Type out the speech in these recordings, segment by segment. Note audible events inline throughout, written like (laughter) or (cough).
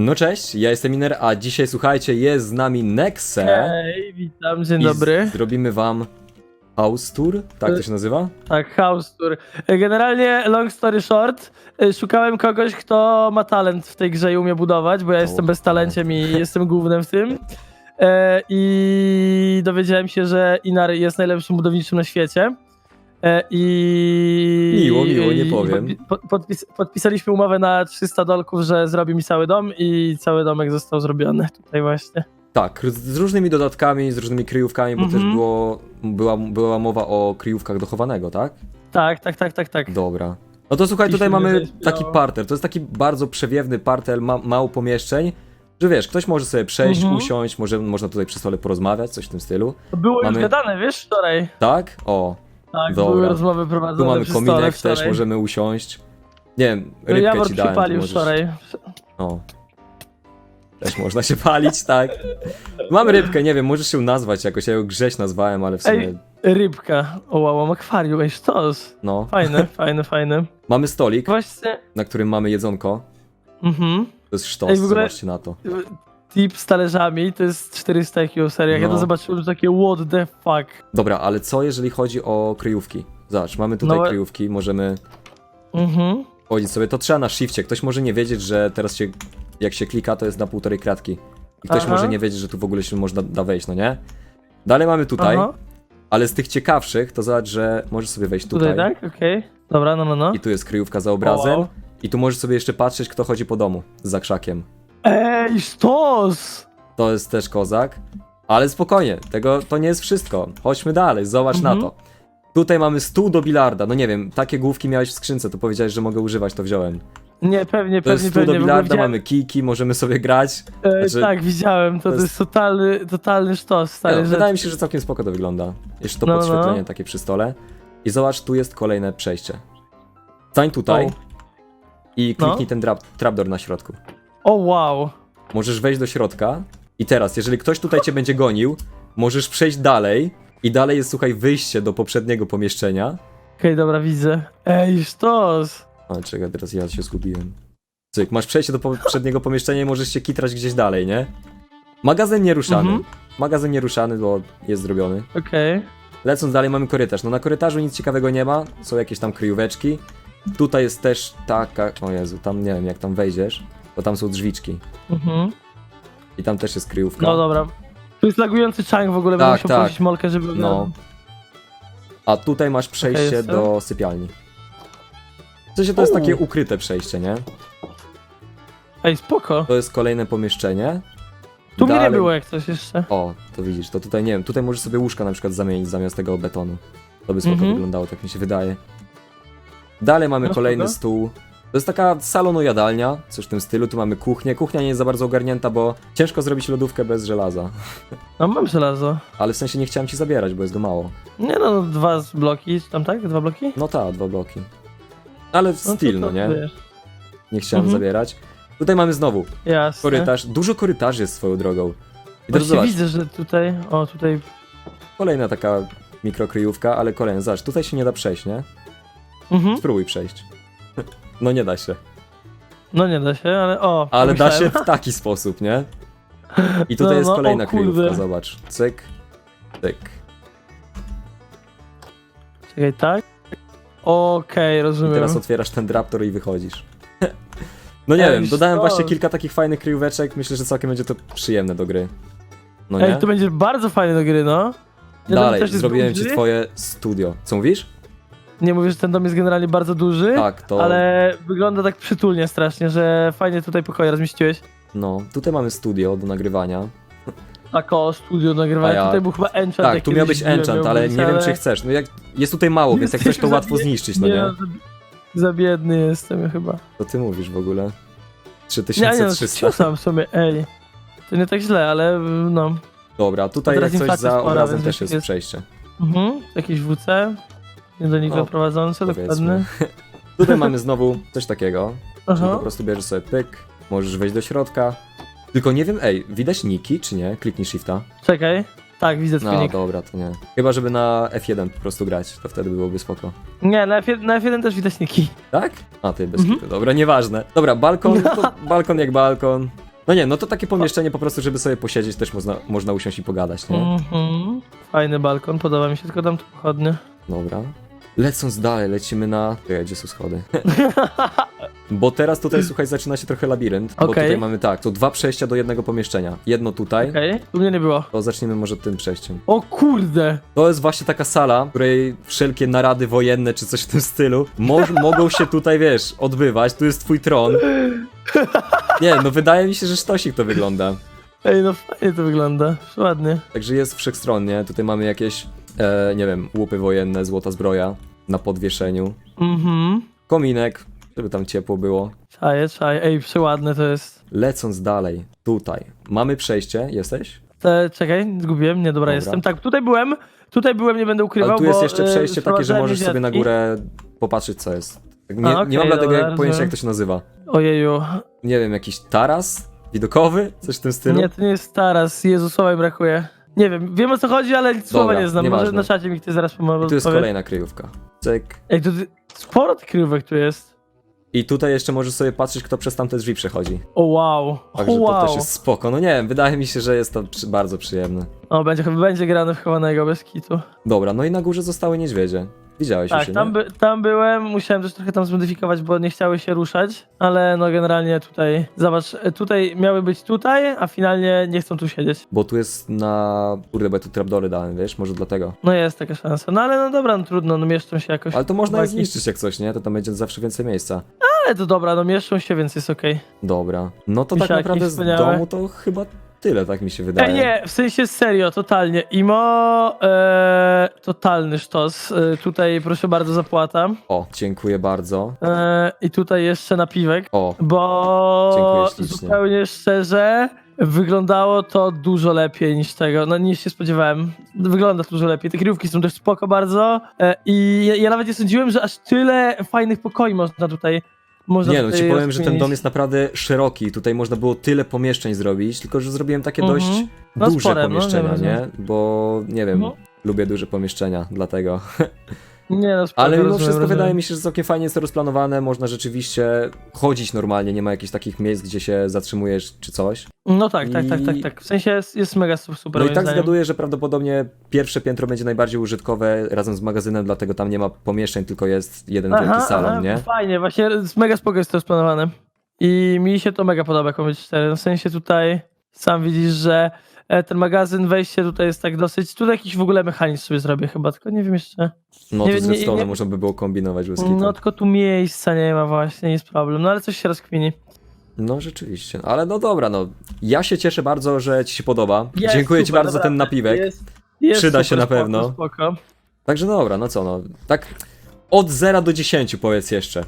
No cześć, ja jestem Iner, a dzisiaj słuchajcie, jest z nami Nexe. Hej, witam, dzień i dobry. Zrobimy wam house tour, tak to się nazywa? Tak, house tour. Generalnie, long story short, y, szukałem kogoś, kto ma talent w tej grze i umie budować, bo ja jestem bez talenciem i jestem głównym w tym. E, I dowiedziałem się, że Inar jest najlepszym budowniczym na świecie. E, I. Miło, miło, nie powiem. podpi- pod- podpis, podpisaliśmy umowę na 300 dolków, że zrobi mi cały dom i cały domek został zrobiony tutaj właśnie. Tak, z różnymi dodatkami, z różnymi kryjówkami, bo Mhm. też było, była, była mowa o kryjówkach dochowanego, tak? Tak, tak, tak, tak, tak. Dobra. No to słuchaj, tutaj mamy wydaje- taki no. parter. To jest taki bardzo przewiewny parter, ma, mało pomieszczeń, że wiesz, ktoś może sobie przejść, Mhm. usiąść, może, można tutaj przy stole porozmawiać, coś w tym stylu. Było Mamy- już gadane, wiesz, wczoraj. Tak? O, Tak, Dobra. były rozmowy prowadzone tu mamy przy stole kominek, wczoraj. też możemy usiąść. Nie wiem, No, rybkę Jawor ci dałem. przypalił możesz- wczoraj. O. Też można się palić, tak. Mam rybkę, nie wiem, możesz się nazwać jakoś, ja ją Grześ nazwałem, ale w sumie, Ej. Rybka. O, wow, akwarium, ej, sztos. no. Fajne, (laughs) fajne, fajne. Mamy stolik, Właśnie, na którym mamy jedzonko. mhm. To jest sztos, Ej, w ogóle- zobaczcie na to. Tip z talerzami to jest 400 IQ serii. Jak ja No. to zobaczyłem, to takie what the fuck. Dobra, ale co jeżeli chodzi o kryjówki? Zobacz, mamy tutaj No, kryjówki, możemy Mhm. chodzić sobie, to trzeba na shifcie. Ktoś może nie wiedzieć, że teraz się, jak się klika, to jest na półtorej kratki. I ktoś Aha. może nie wiedzieć, że tu w ogóle się można da wejść, no nie? Dalej mamy tutaj, Aha. ale z tych ciekawszych, to zobacz, że możesz sobie wejść tutaj. Tutaj, tak? Okej. Dobra, no, no, no. I tu jest kryjówka za obrazem. Wow. I tu możesz sobie jeszcze patrzeć, kto chodzi po domu za krzakiem. Ej, sztos! To jest też kozak. Ale spokojnie, tego to nie jest wszystko. Chodźmy dalej, zobacz Mhm. na to. Tutaj mamy stół do bilarda. No nie wiem, takie główki miałeś w skrzynce, to powiedziałeś, że mogę używać, to wziąłem. Nie, pewnie, To jest pewnie, stół do pewnie. w ogóle bilarda, widziałem- mamy kijki, możemy sobie grać. E, znaczy- tak, widziałem, to, to jest- jest totalny, totalny sztos, stary. No, wydaje mi się, że całkiem spoko to wygląda. Jeszcze to No, no. podświetlenie takie przy stole. I zobacz, tu jest kolejne przejście. Stań tutaj O. i No. kliknij ten trap, trapdoor na środku. O, wow. Możesz wejść do środka i teraz, jeżeli ktoś tutaj cię będzie gonił, możesz przejść dalej i dalej jest, słuchaj, wyjście do poprzedniego pomieszczenia. Okej, dobra, widzę. Ej, sztos! O, czekaj, teraz ja się zgubiłem. Cyk, masz przejście do poprzedniego pomieszczenia i możesz się kitrać gdzieś dalej, nie? Magazyn nieruszany. Mhm. Magazyn nieruszany, bo jest zrobiony. Okej. Lecąc dalej mamy korytarz. No na korytarzu nic ciekawego nie ma, są jakieś tam kryjóweczki. Tutaj jest też taka... O Jezu, tam nie wiem jak tam wejdziesz, bo tam są drzwiczki. Mhm. I tam też jest kryjówka. No dobra. Tu jest lagujący chunk w ogóle, Tak, bym musiał tak. prosić Molkę, żeby... No. A tutaj masz przejście do sypialni. W sensie to jest takie ukryte przejście, nie? Ej, spoko. To jest kolejne pomieszczenie. Tu mnie nie Dalej- było jak coś jeszcze. O, to widzisz, to tutaj nie wiem, tutaj możesz sobie łóżka na przykład zamienić zamiast tego betonu. To by spoko Mhm. wyglądało, tak mi się wydaje. Dalej mamy No, kolejny spoko. stół. To jest taka salonu-jadalnia, coś w tym stylu. Tu mamy kuchnię. Kuchnia nie jest za bardzo ogarnięta, bo ciężko zrobić lodówkę bez żelaza. (laughs) No mam żelazo. Ale w sensie nie chciałem ci zabierać, bo jest go mało. Nie no, dwa z bloki, tam tak? Dwa bloki? No ta, dwa bloki. Ale No styl, no nie? wiesz. Nie chciałem Mhm. zabierać. Tutaj mamy znowu Jasne. korytarz. Dużo korytarzy jest swoją drogą. I teraz zobacz, widzę, że tutaj... O, tutaj... kolejna taka mikrokryjówka, ale kolejna. Zobacz, tutaj się nie da przejść, nie? Mhm. Spróbuj przejść. (laughs) No nie da się. No nie da się, ale o, Ale da się pomyślałem. w taki sposób, nie? I tutaj No, jest no, o kolejna kurde. kryjówka, zobacz. Cyk, cyk. Czekaj, tak? Okej, I rozumiem. teraz otwierasz ten draptor i wychodzisz. (laughs) No nie Ej, wiem, dodałem sztos. właśnie kilka takich fajnych kryjóweczek. Myślę, że całkiem będzie to przyjemne do gry. No nie? Ej, to będzie bardzo fajne do gry, no. Dom Dalej, też jest zrobiłem ci duży. twoje studio. Co mówisz? Nie mówię, że ten dom jest generalnie bardzo duży, Tak, to... ale wygląda tak przytulnie strasznie, że fajnie tutaj pokoje rozmieściłeś. No, tutaj mamy studio do nagrywania. Tak o, studio nagrywania. A ja- Tutaj był chyba enchant. Tak, tu miał kiedyś być enchant, miał ale być, nie wiem czy chcesz. No jak jest tutaj mało, więc jak chcesz to Jesteśmy łatwo za- zniszczyć, no nie? za, za biedny jestem chyba. Co ty mówisz w ogóle? Nie, nie, no, 3300. ciusam w sumie, ej. To nie tak źle, ale no. Dobra, tutaj Teraz jak coś inflacja za spora, obrazem więc też jest jest- przejście. Mhm, jakieś WC. Nie do nich No, prowadzące, dokładnie. (laughs) Tutaj mamy znowu coś takiego, czyli po Aha. prostu bierzesz sobie pyk, możesz wejść do środka. Tylko nie wiem, ej, widać niki, czy nie? Kliknij shifta. Czekaj. Tak, widzę twój No nick. dobra, to nie. Chyba, żeby na F1 po prostu grać, to wtedy byłoby spoko. Nie, na F1, na F1 też widać niki. Tak? A, ty bez Mhm. Dobra, nieważne. Dobra, balkon, to balkon jak balkon. No nie, no to takie pomieszczenie po prostu, żeby sobie posiedzieć, też można, można usiąść i pogadać, nie? Mhm. Fajny balkon, podoba mi się, tylko tam tu pochodnie. Dobra. Lecąc dalej, lecimy na... Czekaj, gdzie są schody? (laughs) Bo teraz tutaj, słuchaj, zaczyna się trochę labirynt, bo Okej. tutaj mamy tak, to dwa przejścia do jednego pomieszczenia. Jedno tutaj, Okej, tu mnie nie było. to zaczniemy może tym przejściem. O kurde! To jest właśnie taka sala, w której wszelkie narady wojenne czy coś w tym stylu mo (laughs) mogą się tutaj, wiesz, odbywać. Tu jest twój tron. Nie, no wydaje mi się, że sztosik to wygląda. Ej, no fajnie to wygląda, ładnie. Także jest wszechstronnie. Tutaj mamy jakieś, e, nie wiem, łupy wojenne, złota zbroja na podwieszeniu. Mhm. Kominek, żeby tam ciepło było. Czaję, czaję. Ej, przeładne to jest. Lecąc dalej, tutaj mamy przejście, jesteś? Te, czekaj, zgubiłem, nie, dobra, jestem. Tak, tutaj byłem, tutaj byłem, nie będę ukrywał, Ale tu jest bo, jeszcze e, przejście takie, że sprowadzałem możesz sobie na górę popatrzeć, co jest. Nie, A, nie mam dlatego dobra, jak pojęcia, rozumiem. jak to się nazywa. Ojeju, Nie wiem, jakiś taras widokowy? Coś w tym stylu? nie, to nie jest taras, Jezu, słowa mi brakuje. Nie wiem, wiem o co chodzi, ale słowa Dobra, nie znam, może nieważne. na czacie mi ktoś zaraz pomoże. I tu jest kolejna kryjówka. Cyk. Ej, to ty, sporo tych kryjówek tu jest. I tutaj jeszcze możesz sobie patrzeć, kto przez tamte drzwi przechodzi. O wow, Także o to wow. też jest spoko. No nie wiem, wydaje mi się, że jest to przy, bardzo przyjemne. O, będzie, będzie grane w chowanego bez kitu. Dobra, no i na górze zostały niedźwiedzie. Widziałeś Tak, już, tam, nie? by, tam byłem, musiałem też trochę tam zmodyfikować, bo nie chciały się ruszać, ale no generalnie tutaj, zobacz, tutaj miały być tutaj, a finalnie nie chcą tu siedzieć. Bo tu jest na... Kurde, bo ja tu trapdory dałem, wiesz? Może dlatego. No jest taka szansa, no ale no dobra, no trudno, no mieszczą się jakoś. Ale to można je chłopaki. zniszczyć jak coś, nie? To tam będzie zawsze więcej miejsca. Ale to dobra, no mieszczą się, więc jest okej. Dobra. No to tak Misiaki naprawdę z wspaniałe. domu to chyba tyle, tak mi się wydaje. Ej, nie, w sensie serio, totalnie. Imo, e, totalny sztos. E, tutaj proszę bardzo zapłata. O, dziękuję bardzo. E, I tutaj jeszcze napiwek. O, Bo Dziękuję ślicznie. zupełnie szczerze wyglądało to dużo lepiej niż tego, no niż się spodziewałem. Wygląda to dużo lepiej. Te kryjówki są też spoko bardzo e, i ja, ja nawet nie sądziłem, że aż tyle fajnych pokoi można tutaj można Nie no, ci powiem, że ten dom jest naprawdę szeroki. Tutaj można było tyle pomieszczeń zrobić, tylko że zrobiłem takie Mhm. dość No duże spore, no, pomieszczenia, wiem, nie? Bo nie wiem, No. lubię duże pomieszczenia, dlatego. (laughs) Nie no, Ale mimo rozumiem, wszystko rozumiem. wydaje mi się, że całkiem fajnie jest to rozplanowane. Można rzeczywiście chodzić normalnie, nie ma jakichś takich miejsc, gdzie się zatrzymujesz czy coś. No tak, tak, tak, tak, I- tak. W sensie jest, jest mega su- super. No i tak zdaniem. zgaduję, że prawdopodobnie pierwsze piętro będzie najbardziej użytkowe razem z magazynem, dlatego tam nie ma pomieszczeń, tylko jest jeden wielki salon, aha, nie? Fajnie, właśnie mega spoko jest to rozplanowane. I mi się to mega podoba, szczerze. No W sensie tutaj sam widzisz, że ten magazyn, wejście tutaj jest tak dosyć. Tutaj jakiś w ogóle mechanizm sobie zrobię chyba, tylko nie wiem jeszcze. No Nie- to z nie- redstone nie- można by było kombinować łyskitu. No tylko tu miejsca nie ma właśnie, jest problem. No ale coś się rozkmini. No rzeczywiście, ale no dobra, no. Ja się cieszę bardzo, że ci się podoba. Jest Dziękuję ci super, bardzo za ten napiwek. Jest, jest Przyda się na spoko, pewno. Spoko. Także no dobra, no co no. Tak od 0 do 10 powiedz jeszcze.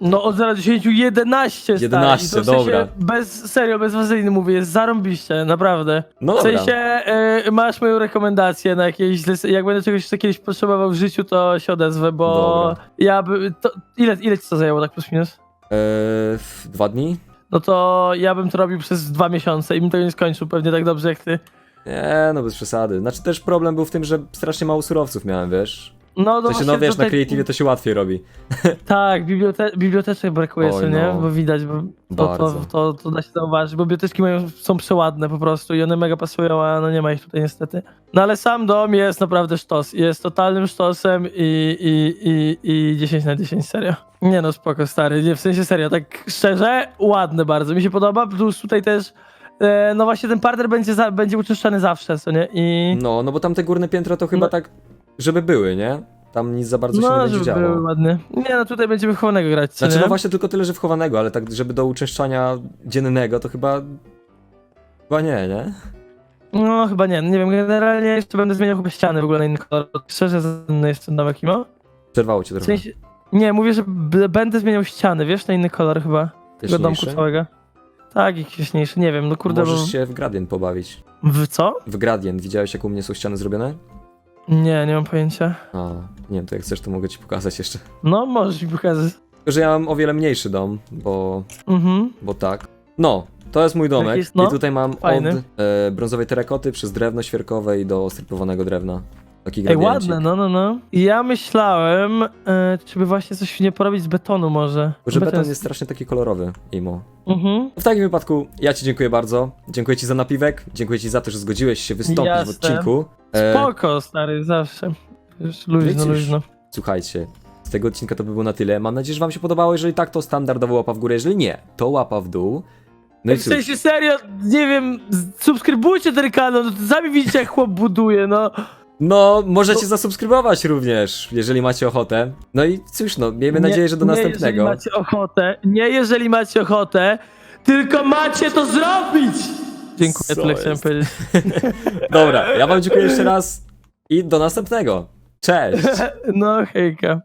No od 0 do 10, 11 stary. 11, I to w sensie dobra. Bez, serio, bez wazeliny mówię, jest zarąbiście, naprawdę. No W dobra. sensie e, masz moją rekomendację na jakieś, jak będę czegoś jeszcze kiedyś potrzebował w życiu, to się odezwę, bo Dobra. ja by, to, ile, ile ci to zajęło tak plus minus? Eee, w dwa dni? No to ja bym to robił przez dwa miesiące i bym tego nie skończył pewnie tak dobrze jak ty. Nie, no bez przesady. Znaczy też problem był w tym, że strasznie mało surowców miałem, wiesz? No, no sensie, właśnie no wiesz, to na te- Creative to się łatwiej robi. (laughs) Tak, bibliote biblioteczek brakuje, Oj, nie? no. Bo widać, bo to, to, Bardzo. to, to da się zauważyć. Bo biblioteczki mają, są przeładne po prostu i one mega pasują, a no nie ma ich tutaj niestety. No ale sam dom jest naprawdę sztos. Jest totalnym sztosem i, i, i, i 10 na 10, serio. Nie no, spoko, stary. Nie, w sensie serio, tak szczerze, ładny bardzo. Mi się podoba, plus tutaj też e, no właśnie ten parter będzie, za, będzie uczyszczany zawsze, co nie? I No, no bo tam te górne piętro to chyba No. tak, żeby były, nie? Tam nic za bardzo się nie no, będzie żeby działo. były ładne. Nie no, tutaj będziemy chowanego grać, co Znaczy, nie? no właśnie tylko tyle, że wchowanego, ale tak, żeby do uczęszczania dziennego, to chyba... Chyba nie, nie? No chyba nie, nie wiem, generalnie jeszcze będę zmieniał chyba ściany w ogóle na inny kolor. Szczerze, inny jest ten domek Imo. Przerwało cię W trochę. sensie, nie, mówię, że b- będę zmieniał ściany, wiesz, na inny kolor chyba. Tego domku Jaśniejszy? całego. Tak, jakiś jaśniejszy, nie wiem, no kurde, Możesz bo... się w gradient pobawić. W co? W gradient. Widziałeś, jak u mnie są ściany zrobione? Nie, nie mam pojęcia. A, nie wiem, to jak chcesz, to mogę ci pokazać jeszcze. No, możesz mi pokazać. Tylko, że ja mam o wiele mniejszy dom, bo, Mhm. bo tak. No, to jest mój domek jest, no, i tutaj mam fajny. od e, brązowej terakoty przez drewno świerkowe i do strypowanego drewna. Taki Ej, ładne, no, no, no. I ja myślałem, e, czy by właśnie coś nie porobić z betonu może. Że beton jest strasznie taki kolorowy, Imo. Mhm. W takim wypadku ja ci dziękuję bardzo. Dziękuję ci za napiwek, dziękuję ci za to, że zgodziłeś się wystąpić w Jasne. odcinku. E, Spoko, stary, zawsze. Już luźno, Widzisz? luźno. Słuchajcie, z tego odcinka to by było na tyle. Mam nadzieję, że wam się podobało. Jeżeli tak, to standardowo łapa w górę. Jeżeli nie, to łapa w dół. No i W cóż, sensie serio, nie wiem, z- subskrybujcie ten kanał, no to sami widzicie jak chłop buduje, no. No możecie zasubskrybować również, jeżeli macie ochotę. No i cóż, no miejmy Nie- nadzieję, że do nie następnego. jeżeli macie ochotę, nie jeżeli macie ochotę, tylko macie to zrobić! Dziękuję, Co tyle chciałem powiedzieć. (laughs) Dobra, ja wam dziękuję jeszcze raz i do następnego. Cześć! (laughs) No hejka.